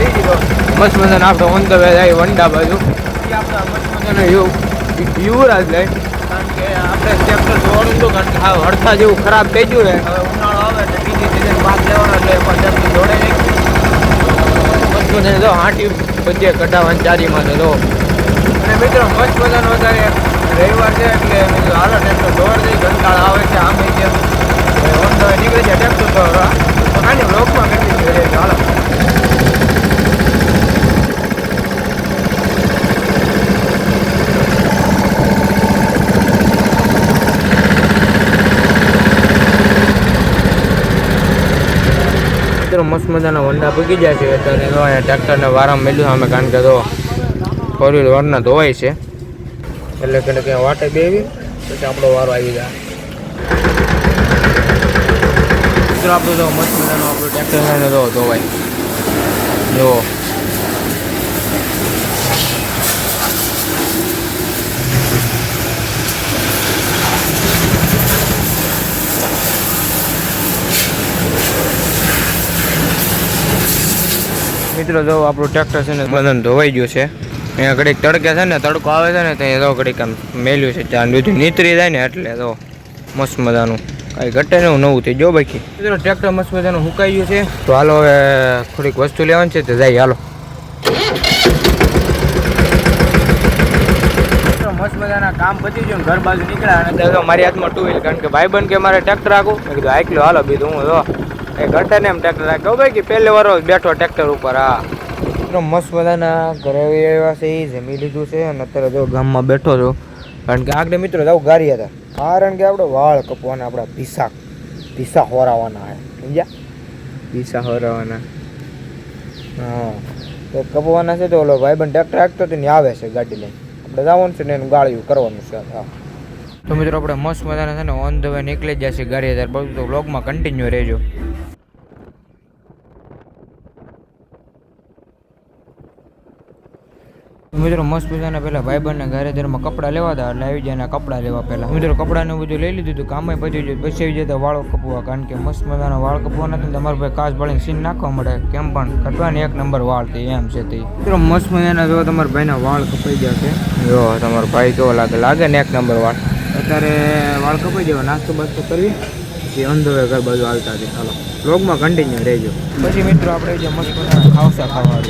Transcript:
મસ્ત મજાના આપણે ઓન ધ વે જાય વંડા બાજુ. એ આપણે મસ્ત મજાનો યુ યુવરાજ લઈ કારણ કે આપણે ટ્રેક્ટર જોવાનું હતું કારણ કે હા હડતા જેવું ખરાબ થઈ ગયું ને હવે ઉનાળો આવે એટલે બીજી સિઝન પાક લેવાનો એટલે પણ ટ્રેક્ટર જોડે નહીં. મસ્ત મજાને જો હાંટી બધે કઢાવવાની ચારીમાં તો અને મિત્રો મસ્ત મજાનો અત્યારે રવિવાર છે એટલે હાલો ટ્રેક્ટર દોડ દઈ કંટાળ આવે છે આમ છે ઓન ધ વે નીકળી જાય ટ્રેક્ટર તો તો કાંઈ બ્લોકમાં કન્ટિન્યુ રહે હાલો મિત્રો મસ્ત મજાના વંડા પૂકી જાય છે. અત્યારે તો અહીંયા ટ્રેક્ટરને વારામાં મેલ્યું અમે, કારણ કે તો ફોર વ્હીલ વારના ધોવાય છે. એટલે કે ક્યાં વાટે બેવી પછી આપણો વારો આવી જાય. મિત્રો, આપણું તો મસ્ત મજાનું આપણું ટ્રેક્ટર તો ધોવાય. જુઓ મિત્રો, જો આપણું ટ્રેક્ટર છે ને બધાને ધોવાઈ ગયું છે. અહીંયા ઘડીક તડકે છે ને, તડકો આવે છે ને, ત્યાં તો ઘડીક આમ મેલ્યું છે. ત્યાં દૂધ નીતરી જાય ને, એટલે તો મસ્ત મજાનું. કાંઈ ઘટે ને નવું થઈ ગયો. બાકી. મિત્રો ટ્રેક્ટર મસ્ત મજાનું હુકાઈ ગયું છે. તો હાલો હવે થોડીક વસ્તુ લેવાની છે, તો જાય, હાલો. મસ્ત મજાના કામ પતી ગયું ઘર બાજુ નીકળ્યા અને મારી હાથમાં ટુ વ્હીલ કારણ કે ભાઈ બન કે મારે ટ્રેક્ટર રાખું મેં કીધું આટલું હાલો, બીજું હું, જો. એ ઘટે ને એમ ટ્રેક્ટર રાખ્યો ભાઈ કે પહેલે વારો બેઠો ટ્રેક્ટર ઉપર, હા. મિત્રો મસ્ત બધાના ઘરે આવ્યા છે એ જમી લીધું છે અને અત્યારે જો ગામમાં બેઠો છો. કારણ કે આગળ મિત્રો જાવ ગારી હતા. કારણ કે આપણે વાળ કપવાના આપણા પીસા પીસા હોરાવાના હે. સમજ્યા? પીસા હોરાવાના. હા. તો કપવાના છે તો ઓલો ભાઈબંધ ટ્રેક્ટર રાખતો તો ને આવે છે ગાડી લઈને. આપણે જવાનું છે ને એનું ગાળિયું કરવાનું છે. હા. તો મિત્રો આપણે મસ્ત મજાના છે ને ઓન ધ વે નીકળી જ જશે ગાડી ત્યારે બધું તો બ્લોગમાં કન્ટિન્યુ રહેજો. મિત્રો મસ્ત મજાના પહેલાં ભાઈબંધના ઘરે ઘરમાં કપડાં લેવા હતા, એટલે આવી જાય કપડાં લેવા પહેલાં મિત્રો કપડાને બધું લઈ લીધું હતું કામે પતી ગયું પછી આવી જતા વાળો કપવા. કારણ કે મસ્ત મજાના વાળ કપવાના નથી તમારે ભાઈ કાચ ભળીને સીન નાખવા મળે. કેમ પણ કટવાની એક નંબર વાળ તે એમ છે તે. મિત્રો મસ્ત મજાના જો તમારા ભાઈના વાળ કપાઈ ગયા છે. જો, તમારો ભાઈ કેવો લાગે? લાગે ને એક નંબર વાળ? અત્યારે વાળ કપાઈ જવા નાસ્તો બાસ્તો કરવી પછી અંધવે ઘર બાજુ હાલતા હતી ચાલો બ્લોગમાં કન્ટિન્યુ રહેજો. પછી મિત્રો આપણે જે મસ્ત ખાવસા ખાવા